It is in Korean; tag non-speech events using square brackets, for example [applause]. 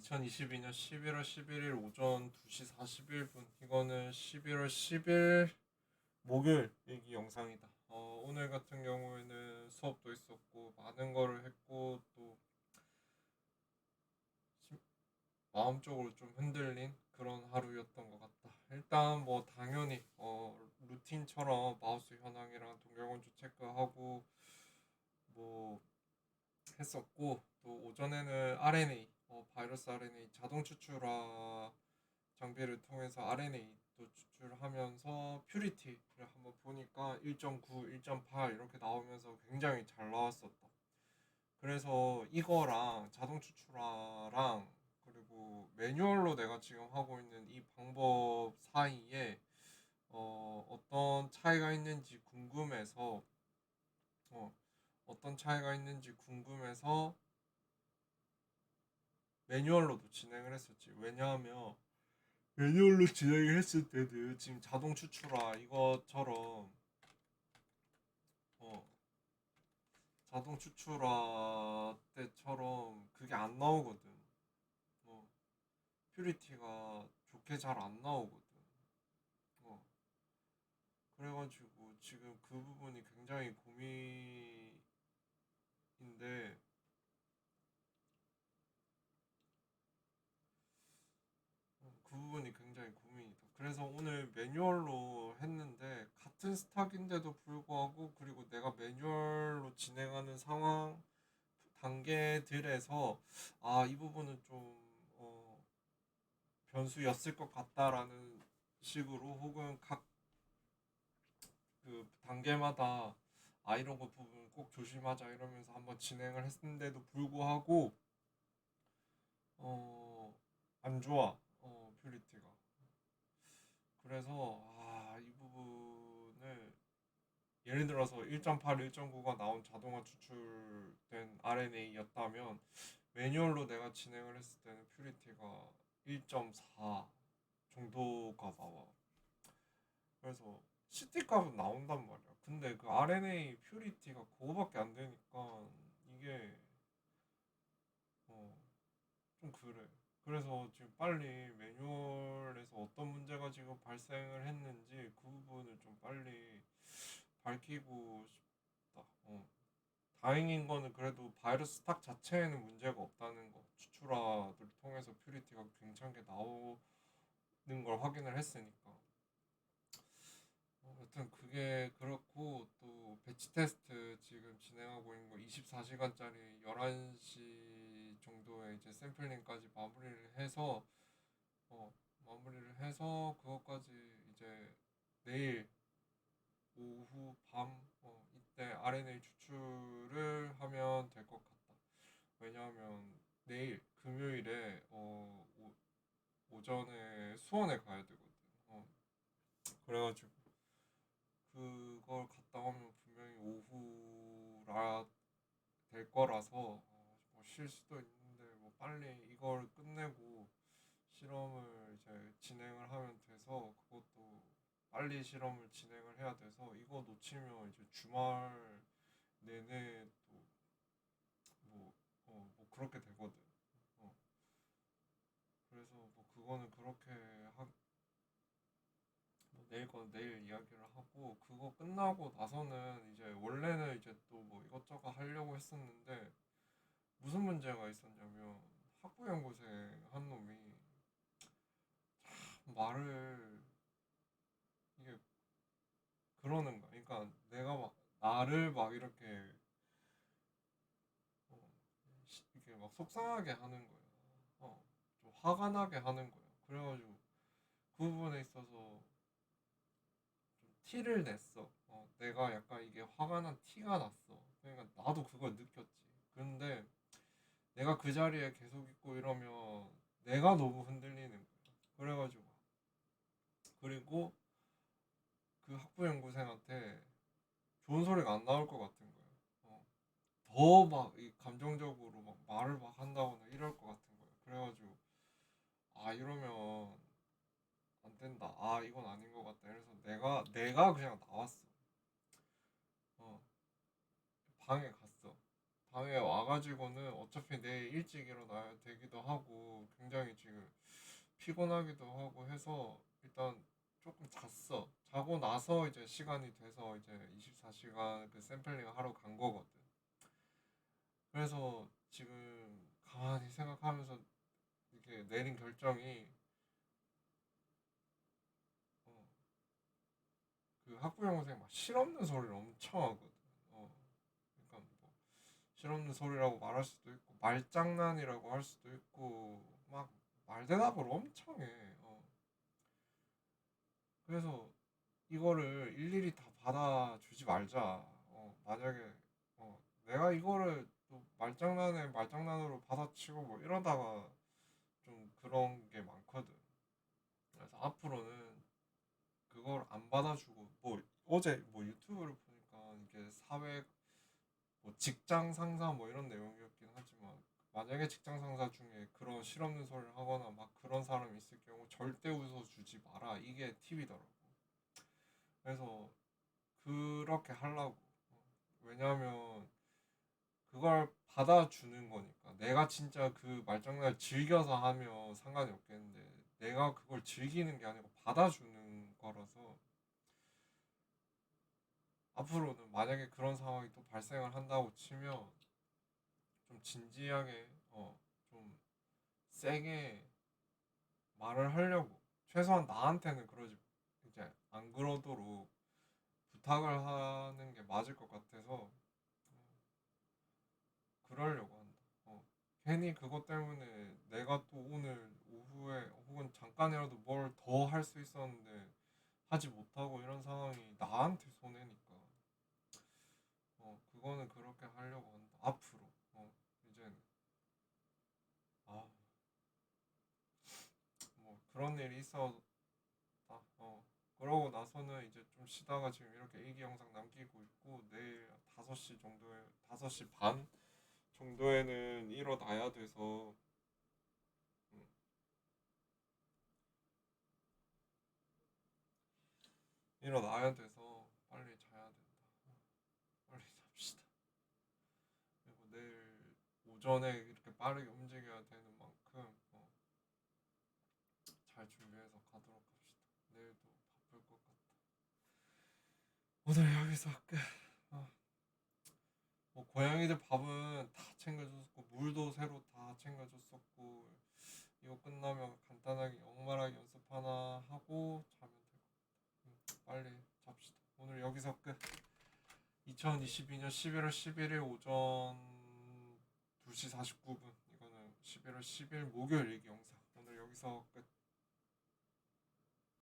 2022년 11월 11일 오전 2시 41분. 이거는 11월 10일 목요일 일기 영상이다. 어, 오늘 같은 경우에는 수업도 있었고 많은 거를 했고 또 심- 마음적으로 좀 흔들린 그런 하루였던 것 같다. 일단 뭐 당연히 어, 루틴처럼 마우스 현황이랑 동경원주 체크하고 뭐 했었고 또 오전에는 RNA 어, 바이러스 RNA 자동 추출화 장비를 통해서 RNA도 추출하면서 퓨리티를 한번 보니까 1.9, 1.8 이렇게 나오면서 굉장히 잘 나왔었다. 그래서 이거랑 자동 추출화랑 그리고 매뉴얼로 내가 지금 하고 있는 이 방법 사이에 어, 어떤 차이가 있는지 궁금해서 어, 어떤 차이가 있는지 궁금해서 매뉴얼로도 진행을 했었지. 왜냐하면 매뉴얼로 진행을 했을 때는 지금 자동 추출화 이것처럼 어 자동 추출화 때처럼 그게 안 나오거든. 어 퓨리티가 좋게 잘 안 나오거든. 어 그래가지고 지금 그 부분이 굉장히 고민인데 어, 그 부분이 굉장히 고민이다. 그래서 오늘 매뉴얼로 했는데 같은 스탁인데도 불구하고 그리고 내가 매뉴얼로 진행하는 상황 단계들에서 아 이 부분은 좀 어, 변수였을 것 같다라는 식으로 혹은 각 그 단계마다 아 이런 거 부분 꼭 조심하자 이러면서 한번 진행을 했는데도 불구하고 어 안 좋아. 어 퓨리티가 그래서 아 이 부분을 예를 들어서 1.8, 1.9가 나온 자동화 추출된 RNA였다면 매뉴얼로 내가 진행을 했을 때는 퓨리티가 1.4 정도가 나와 그래서 CT 값은 나온단 말이야. 근데 그 RNA 퓨리티가 그거밖에 안 되니까 이게 어 좀 그래. 그래서 지금 빨리 매뉴얼에서 어떤 문제가 지금 발생을 했는지 그 부분을 좀 빨리 밝히고 싶다. 어. 다행인 거는 그래도 바이러스 스탁 자체에는 문제가 없다는 거. 추출화를 통해서 퓨리티가 괜찮게 나오는 걸 확인을 했으니까. 어, 여튼 그게 그렇고 또 배치 테스트 지금 진행하고 있는 거 24시간짜리 11시 정도에 이제 샘플링까지 마무리를 해서 어 마무리를 해서 그것까지 이제 내일 오후 밤 어, 이때 RNA 추출을 하면 될 것 같다. 왜냐하면 내일 금요일에 어, 오, 오전에 수원에 가야 되거든. 어, 그래가지고 그걸 갔다 오면 분명히 오후라 될 거라서 어, 뭐 쉴 수도 있는데 뭐 빨리 이걸 끝내고 실험을 이제 진행을 하면 돼서 그것도 빨리 실험을 진행을 해야 돼서 이거 놓치면 이제 주말 내내 또뭐 어, 뭐 그렇게 되거든. 어. 그래서 뭐 그거는 그렇게 하, 뭐 내일 건 내일 이야기를 하고 그거 끝나고 나서는 이제 원래는 이제 또 뭐 이것저것 하려고 했었는데 무슨 문제가 있었냐면 학부 연구생 한 놈이 참 말을 이게 그러는 거야. 그러니까 내가 막 나를 막 이렇게 어, 시- 이렇게 막 속상하게 하는 거야. 어, 좀 화가 나게 하는 거야. 그래가지고 그 부분에 있어서 좀 티를 냈어. 어, 내가 약간 이게 화가 난 티가 났어. 그러니까 나도 그걸 느꼈지. 근데 내가 그 자리에 계속 있고 이러면 내가 너무 흔들리는 거야. 그래가지고 그리고 그 학부 연구생한테 좋은 소리가 안 나올 것 같은 거야. 어, 더막이 감정적으로 막 말을 막 한다거나 이럴 것 같은 거야. 그래가지고 아 이러면 안 된다. 아 이건 아닌 것 같다. 그래서 내가 내가 그냥 나왔어. 어 방에 갔어. 방에 와가지고는 어차피 내일 일찍 일어나야 되기도 하고 굉장히 지금 피곤하기도 하고 해서 일단 조금 잤어. 자고 나서 이제 시간이 돼서 이제 24시간 그 샘플링 하러 간 거거든. 그래서 지금 가만히 생각하면서 이렇게 내린 결정이 어, 그 학부형 선생님 막 실없는 소리를 엄청 하거든. 어, 그러니까 뭐 실없는 소리라고 말할 수도 있고 말장난이라고 할 수도 있고 막 말대답을 엄청 해. 어. 그래서 이거를 일일이 다 받아주지 말자. 어, 만약에 어, 내가 이거를 또 말장난에 말장난으로 받아치고 뭐 이러다가 좀 그런 게 많거든. 그래서 앞으로는 그걸 안 받아주고 뭐 어제 뭐 유튜브를 보니까 이게 사회 뭐 직장 상사 뭐 이런 하지 만 만약에 직장 상사 중에 그런 실없는 소리를 하거나 막 그런 사람이 있을 경우 절대 웃어주지 마라 이게 팁이더라고. 그래서 그렇게 하려고. 어, 왜냐하면 그걸 받아주는 거니까 내가 진짜 그 말장난을 즐겨서 하면 상관이 없겠는데 내가 그걸 즐기는 게 아니고 받아주는 거라서 앞으로는 만약에 그런 상황이 또 발생을 한다고 치면 좀 진지하게 어 좀 세게 말을 하려고 최소한 나한테는 그러지 이제 안 그러도록 부탁을 하는 게 맞을 것 같아서 어, 그러려고 한다. 어, 괜히 그것 때문에 내가 또 오늘 오후에 혹은 잠깐이라도 뭘 더 할 수 있었는데 하지 못하고 이런 상황이 나한테 손해니까. 어, 그거는 그렇게 하려고 한다. 앞으로. 어, 이제는. 아, 뭐 그런 일이 있었다. 어, 그러고 나서는 이제 좀 쉬다가 지금 이렇게 일기 영상 남기고 있고 내일 5시 정도에 5시 반 정도에는 일어나야 돼서 음, 일어나야 돼서 빨리 자야 된다. 어, 빨리 [laughs] 잡시다. 그리고 내일 오전에 이렇게 빠르게 움직여야 되는 만큼 어, 잘 준비해서 가도록 합시다. 내일도 바쁠 것 같다. 오늘 여기서 끝. 어, 뭐 고양이들 밥은 다 챙겨줬었고 물도 새로 다 챙겨줬었고 이거 끝나면 간단하게 역말하기 연습 하나 하고 자면 될 것 같아. 음, 빨리 잡시다. 오늘 여기서 끝. 2022년 11월 11일 오전 2시 49분 이거는 11월 10일 목요일 영상 오늘 여기서 끝.